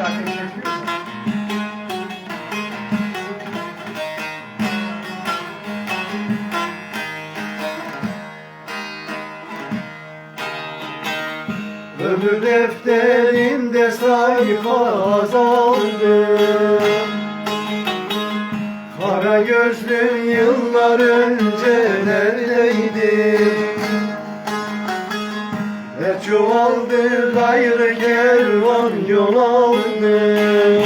Şimdi ateş yakıyor mu? Ömür Kara gözlüm yıllar önce neredeydi Ne çoğaldı gayrı kervan yol aldı.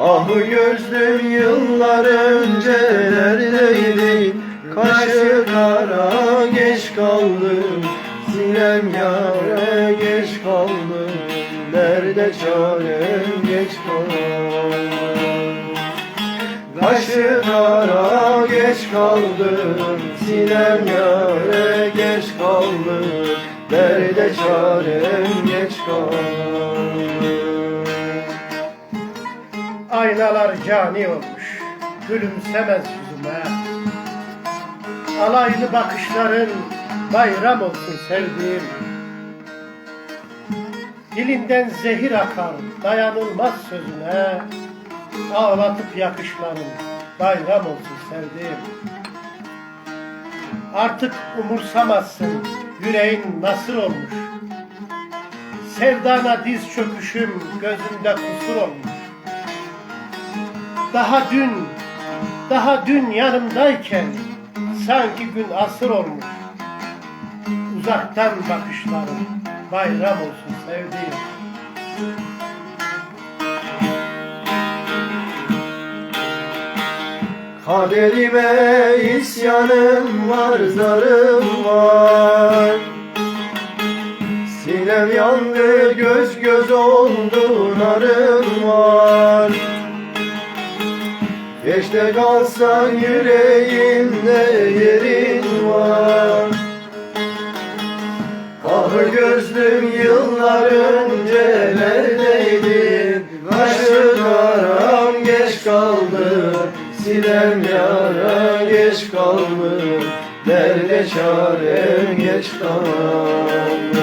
Ah gözlüm yıllar önce neredeydi? Kaşı kara geç kaldım. Sinem yara geç kaldım. Nerede çarem geç kaldım. Kaşı kara geç kaldım. Sinem yara çarem geç kaldım Aynalar cani olmuş, gülümsemez yüzüme. Alaylı bakışların bayram olsun sevdiğim. Dilinden zehir akar, dayanılmaz sözüne. Ağlatıp yakışların bayram olsun sevdiğim. Artık umursamazsın, yüreğin nasır olmuş. Sevdana diz çöküşüm gözümde kusur olmuş. Daha dün, daha dün yanımdayken sanki gün asır olmuş. Uzaktan bakışlarım bayram olsun sevdiğim. Kaderime isyanım var, zarım var Sinem yandı, göz göz oldu, narım var. Geçte kalsan yüreğimde yerin var. Ah gözlüm yıllar önce neredeydin? Kaşı karam geç kaldı Sinem yara geç kaldı çarem geç kaldı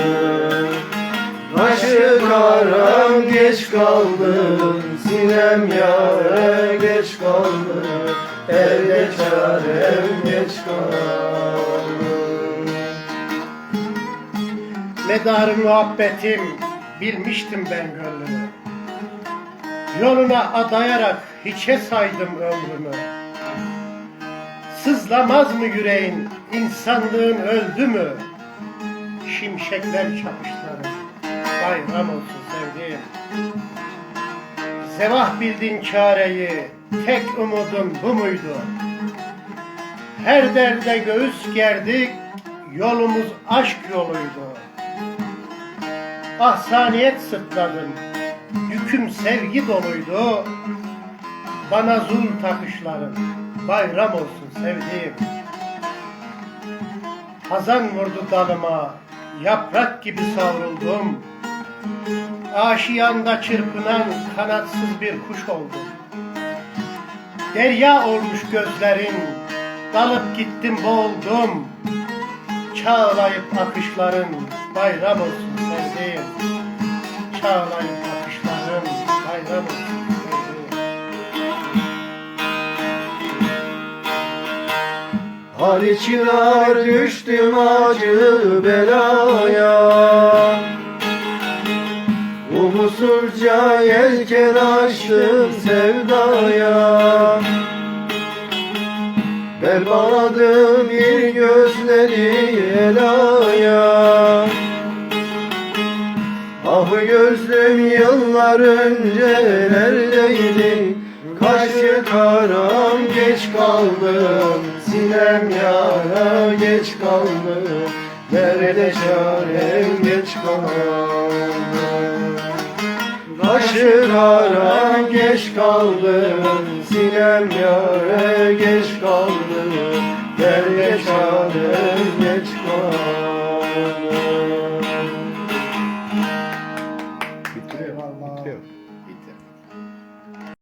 Kaşı karam geç kaldı Sinem yara geç kaldı Nerede çarem geç kaldı Medarı muhabbetim bilmiştim ben gönlümü. Yoluna adayarak hiçe saydım ömrümü. Sızlamaz mı yüreğin, insanlığın öldü mü? Şimşekler çakışları, bayram olsun sevdiğim. Zevah bildin çareyi, tek umudun bu muydu? Her derde göğüs gerdik, yolumuz aşk yoluydu. Ahsaniyet sırtladın, yüküm sevgi doluydu. Bana zul takışların, bayram olsun sevdiğim. Hazan vurdu dalıma, yaprak gibi savruldum. Aşiyanda çırpınan kanatsız bir kuş oldum. Derya olmuş gözlerin, dalıp gittim boğuldum. Çağlayıp akışların bayram olsun sevdiğim. Çağlayıp akışların bayram olsun Çınar düştüm acı belaya. Umutsuzca yelken açtım sevdaya. Ben bağladım bir gözleri elaya Ah gözlüm yıllar önce neredeydin Kaşı karam geç kaldım. Sinem yara geç kaldım. Nerede çarem geç kaldım. Kaşı karam geç kaldım. Sinem yara geç kaldım. Nerede çarem geç